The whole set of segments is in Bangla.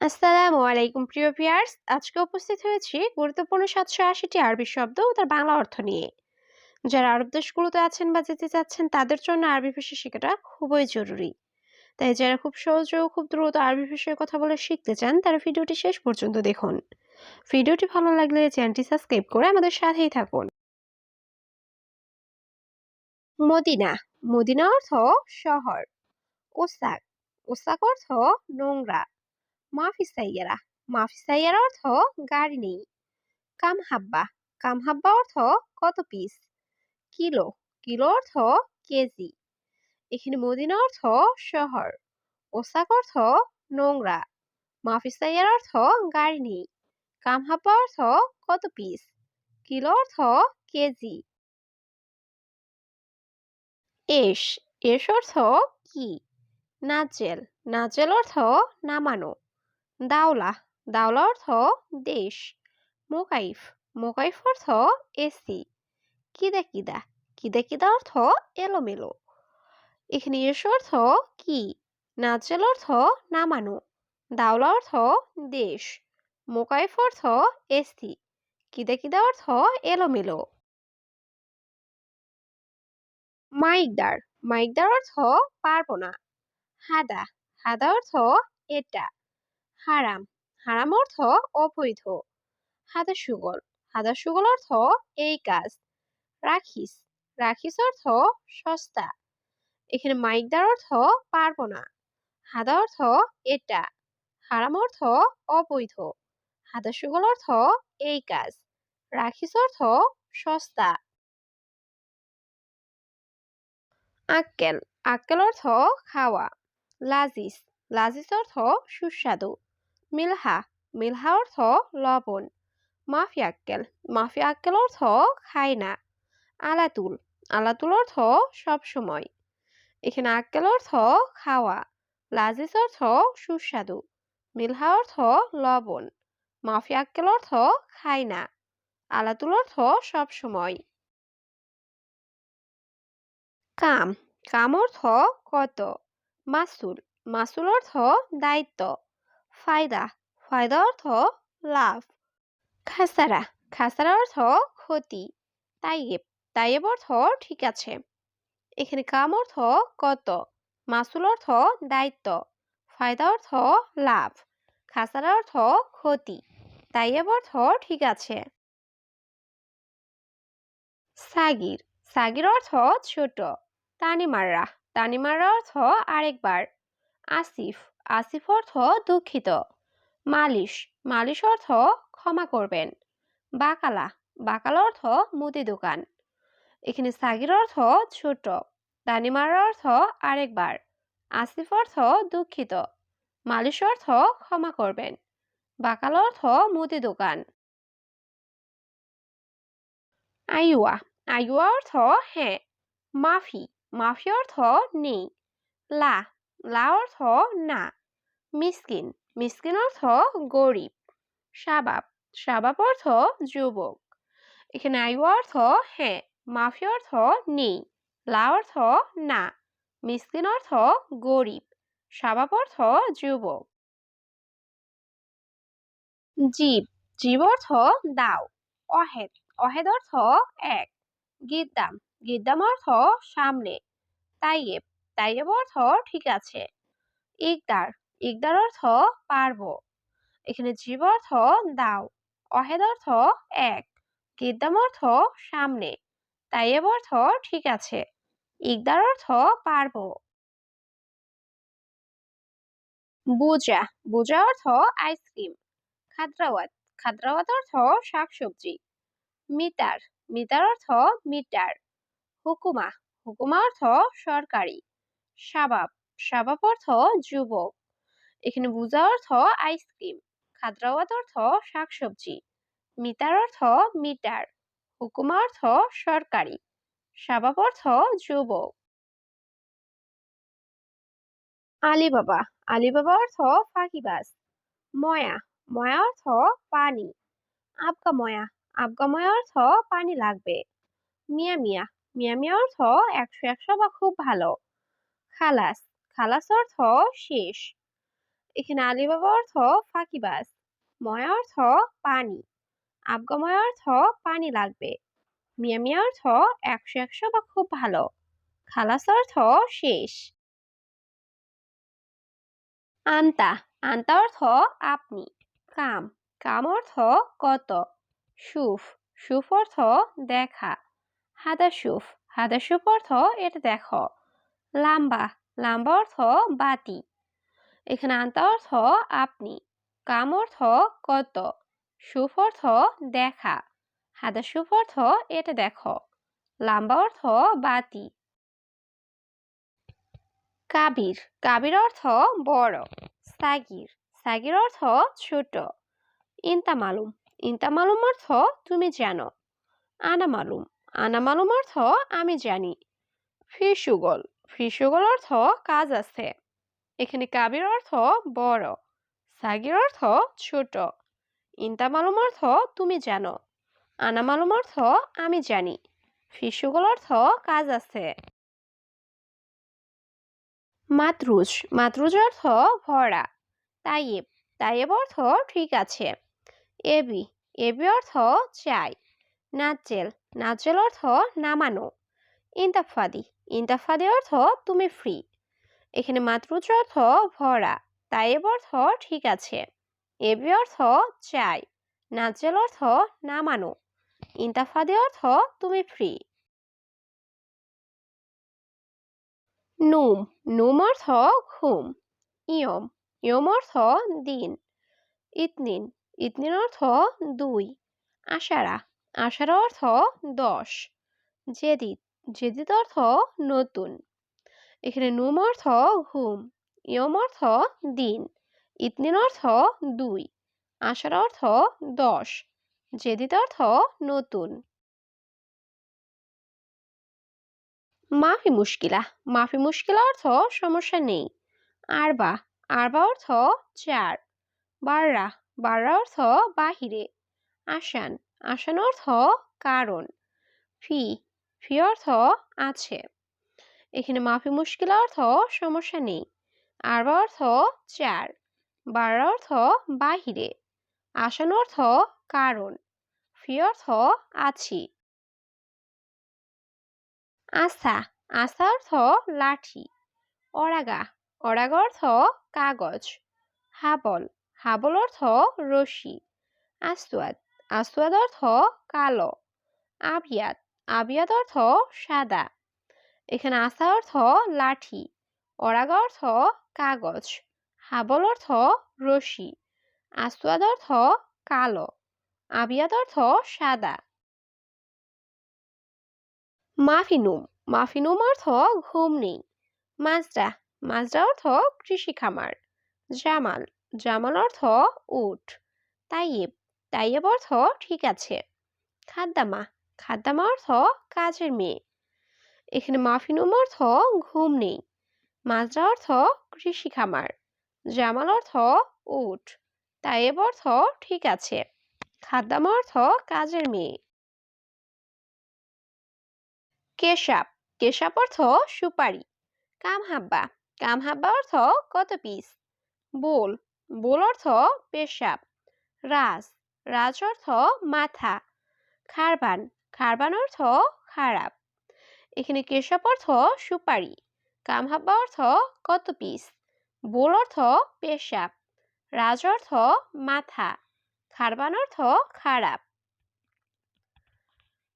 আসসালামু আলাইকুম, প্রিয় ভিউয়ার্স। আজকে উপস্থিত হয়েছি গুরুত্বপূর্ণ সাতশো আশিটি আরবি শব্দ ও তার বাংলা অর্থ নিয়ে। যারা আরব দেশগুলোতে আছেন বা যেতে চাচ্ছেন, তাদের জন্য আরবি ভাষা শেখাটা খুবই জরুরি। তাই যারা খুব সহজে ও খুব দ্রুত আরবি ভাষায় কথা বলে শিখতে চান, তারা ভিডিওটি শেষ পর্যন্ত দেখুন। ভিডিওটি ভালো লাগলে চ্যানেলটি সাবস্ক্রাইব করে আমাদের সাথেই থাকুন। মদিনা। মদিনা অর্থ শহর। ওসাক। ওসাক অর্থ নোংরা। মাফি সাইয়ারা। মাফি সাইয়ারা অর্থ গাড়ি নেই। কাম হাব্বা কাম হাব্বা অর্থ কত পিস কিলো। কিলো অর্থ কেজি। এখানে মদিনা অর্থ শহর। ওসাক অর্থ নোংরা। মাফি সাইয়ার অর্থ গাড়ি নেই। কাম হাব্বা অর্থ কত পিস কিলো অর্থ কেজি। এস। এস অর্থ কি? নাজেল। নাজেল অর্থ নামানো। দাওলা। দাওলা অর্থ দেশ। মোকাইফ। মোকাইফ অর্থ এসি। কিদা কিদা। কিদা কিদা অর্থ এলোমেলো। এখানে এস অর্থ কি? নাজেল অর্থ নামানো। দাওলা অর্থ দেশ। মোকাইফ অর্থ এসি। কিদা কিদা অর্থ এলোমেলো। মাইকদার। মাইকদার অর্থ পারব না। হাদা। হাদা অর্থ এটা। হারাম। হারাম অর্থ অবৈধ। হাদা সুগল। হাদা সুগল অর্থ এই কাজ। রাখিস। রাখিস অর্থ সস্তা। এখানে মাইকদার অর্থ পারব না। হাদা অর্থ এটা। হারাম অর্থ অবৈধ। হাদা সুগল অর্থ এই কাজ। রাখিস অর্থ সস্তা। আক্কেল। আক্কেল অর্থ খাওয়া। লাজিস। লাজিস অর্থ সুস্বাদু। মিলহা মিলহা অর্থ লবণ মাফি আক্কেল মাফি আক্কেল অর্থ খায় না আলাতুল আলাতুল অর্থ সব সময়, এখানে আক্কেল অর্থ খাওয়া লাজিস অর্থ সুস্বাদু, মিলহা অর্থ লবণ মাফি আক্কেল অর্থ খায় না আলাতুল অর্থ সব সময়। কাম কাম অর্থ কত, মাসুল মাসুল অর্থ দায়িত্ব ফায়দা ফায়দা অর্থ লাভ। খাসারা খাসারা অর্থ ক্ষতি তাইয়েব তাইয়েব অর্থ ঠিক আছে। এখানে কাম অর্থ কত, মাসুল অর্থ দায়িত্ব, ফায়দা অর্থ লাভ, খাসারা অর্থ ক্ষতি, তাইয়েব অর্থ ঠিক আছে। সাগির সাগির অর্থ ছোট, তানিমাররা তানিমাররা অর্থ আরেকবার, আসিফ আসিফ অর্থ দুঃখিত। মালিশ মালিশ অর্থ ক্ষমা করবেন। বাকালা বাকালা অর্থ মুদি দোকান। এখানে সাগির অর্থ ছোট তানিমার অর্থ আরেকবার। আসিফ অর্থ দুঃখিত, মালিশ অর্থ ক্ষমা করবেন। বাকাল অর্থ মুদি দোকান। আইওয়া আইওয়া অর্থ হ্যাঁ মাফি মাফি অর্থ নেই। লা লা অর্থ না। মিসকিন। মিসকিন অর্থ গরিব। শাবাব। শাবাব অর্থ যুবক। এখানে আয়ু অর্থ হ্যাঁ মাফি অর্থ নেই, লা অর্থ না, মিসকিন অর্থ গরিব, শাবাব অর্থ যুবক। জীব। জীব অর্থ দাও, অহেদ। অহেদ অর্থ এক, গিদ্দাম। গিদ্দাম অর্থ সামনে, তাইয়েব। তাইয়েব অর্থ ঠিক আছে। ইকদার। ইকদার অর্থ পারব। এখানে জীব অর্থ দাও, অহেদ অর্থ এক, গিদ্দাম অর্থ সামনে তাইয়েব অর্থ ঠিক আছে ইকদার অর্থ পারব। বুজা বুজা অর্থ আইসক্রিম, খাদ্রাওয়াত খাদ্রাওয়াত অর্থ শাকসবজি মিটার মিটার অর্থ মিটার, হুকুমা হুকুমা অর্থ সরকারি, শাবাব শাবাব অর্থ যুবক। এখানে বুজা অর্থ আইসক্রিম খাদ্রাওয়াত অর্থ শাকসবজি, মিটার অর্থ মিটার, হুকুমা অর্থ সরকারি শাবাব অর্থ যুবক। আলিবাবা আলিবাবা অর্থ ফাঁকিবাজ, ময়া ময়া অর্থ পানি আবগা ময়া আবগা ময়া অর্থ পানি লাগবে মিয়া মিয়া মিয়া মিয়া অর্থ একশো একশো বা খুব ভালো, খালাস খালাস অর্থ শেষ। এখানে আলিবাবা অর্থ ফাঁকিবাজ, ময় অর্থ পানি, আবগময় অর্থ পানি লাগবে মিয়া মিয়া অর্থ একশো একশো বা খুব ভালো, খালাস অর্থ শেষ। আন্তা আন্তা অর্থ আপনি, কাম কাম অর্থ কত, সুফ সুফ অর্থ দেখা, হাদা সুফ হাদা সুফ অর্থ এটা দেখো, লাম্বা লাম্বা অর্থ বাতি এখানে আন্তা অর্থ আপনি। কাম অর্থ কত। সুফ অর্থ দেখা। হাদা সুফ অর্থ এটা দেখো। লাম্বা অর্থ বাতি। কাবির। কাবির অর্থ বড়। সাগির। সাগির অর্থ ছোট। ইন্তা মালুম। ইন্তা মালুম অর্থ তুমি জানো। আনা মালুম। আনা মালুম অর্থ আমি জানি। ফিসুগল। ফিসুগল অর্থ কাজ আছে। এখানে কাবির অর্থ বড়, সাগির অর্থ ছোট, ইন্তা মালুম অর্থ তুমি জানো, আনা মালুম অর্থ আমি জানি, ফিসুগল অর্থ কাজ আছে। মাতরুজ মাতরুজ অর্থ ভরা, তাইয়েব তাইয়েব অর্থ ঠিক আছে, এবি এবি অর্থ চাই, নাচেল নাচেল অর্থ নামানো, ইন্তাফাদি ইন্তাফাদি অর্থ তুমি ফ্রি এখানে মাতরুজ অর্থ ভরা, তাই এব অর্থ ঠিক আছে। এবি অর্থ চাই নাচেল অর্থ নামানো, ইন্তাফাদি অর্থ তুমি ফ্রি নুম নুম অর্থ ঘুম, ইয়ম ইয়ম অর্থ দিন, ইতনিন ইতনিন অর্থ দুই, আশারা আশারা অর্থ দশ, জেদিত জেদিত অর্থ নতুন। এখানে নুম অর্থ ঘুম ইয়ম অর্থ দিন ইতনিন অর্থ দুই আশার অর্থ দশ, জেদিত অর্থ নতুন। মাফি মুশকিলা মাফি মুশকিলা অর্থ সমস্যা নেই। আরবা আরবা অর্থ চার, বাররা বাররা অর্থ বাহিরে। আসান আসান অর্থ কারণ। ফি ফি অর্থ আছে। এখানে মাফি মুশকিল অর্থ সমস্যা নেই। আরবা অর্থ চার বাররা অর্থ বাহিরে আসান অর্থ কারণ, ফি অর্থ আছি। আশা আশা অর্থ লাঠি, অরাগা অরাগা অর্থ কাগজ, হাবল হাবল অর্থ রশি আসওয়াদ আসওয়াদ অর্থ কালো, আবিয়াদ আবিয়াদ অর্থ সাদা। এখানে আসা অর্থ লাঠি, অরাগা অর্থ কাগজ, হাবল অর্থ রশি আসওয়াদ অর্থ কালো, আবিয়াদ অর্থ সাদা। মাফিনুম মাফিনুম অর্থ ঘুম নেই মাজরা মাজরা অর্থ কৃষি খামার জামাল জামাল অর্থ উঠ তাইয়েব তাইয়েব অর্থ ঠিক আছে। খাদ্দামা খাদ্দামা অর্থ কাজের মেয়ে। এখানে মাফিনুম অর্থ ঘুম নেই। মাজরা অর্থ কৃষি খামার। জামাল অর্থ উঠ তাইয়েব অর্থ ঠিক আছে। খাদ্দামা অর্থ কাজের মেয়ে। কেশাব। কেশাব অর্থ সুপারি। কামহাব্বা। কামহাব্বা অর্থ কত পিস? বোল। বোল অর্থ পেশাব। রাজ। রাজ অর্থ মাথা। খারবান। খারবান অর্থ খারাপ। এখানে কেশব অর্থ সুপারি কামহাব্বা অর্থ কত পিস বোল অর্থ পেশাব, রাজ অর্থ মাথা, খারবান অর্থ খারাপ।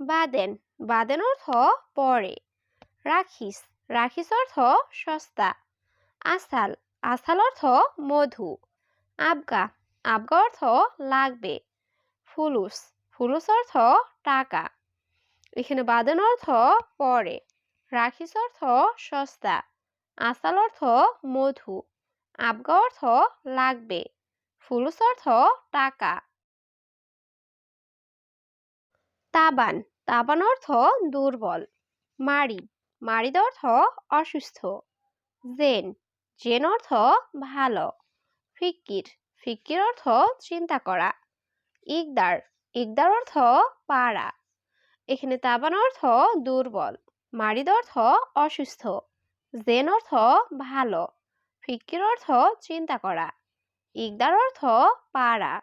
বাদেন বাদেন অর্থ পরে, রাখিস রাখিস অর্থ সস্তা, আসাল আসাল অর্থ মধু, আবগা আবগা অর্থ লাগবে, ফুলুস ফুলুস অর্থ টাকা। এখানে বাদেন অর্থ পরে, রাখিস অর্থ সস্তা আসাল অর্থ মধু, আবগা অর্থ লাগবে, ফুলুস অর্থ টাকা। তাবান তাবান অর্থ দুর্বল মারি মারিদ অর্থ অসুস্থ, জেন জেন অর্থ ভালো, ফিক্কির ফিক্কির অর্থ চিন্তা করা, ইকদার ইকদার অর্থ পাড়া। এখানে তাবান অর্থ দুর্বল, মারিদ অর্থ অসুস্থ, জেন অর্থ ভালো ফিকির অর্থ চিন্তা করা, ইকদার অর্থ পাড়া।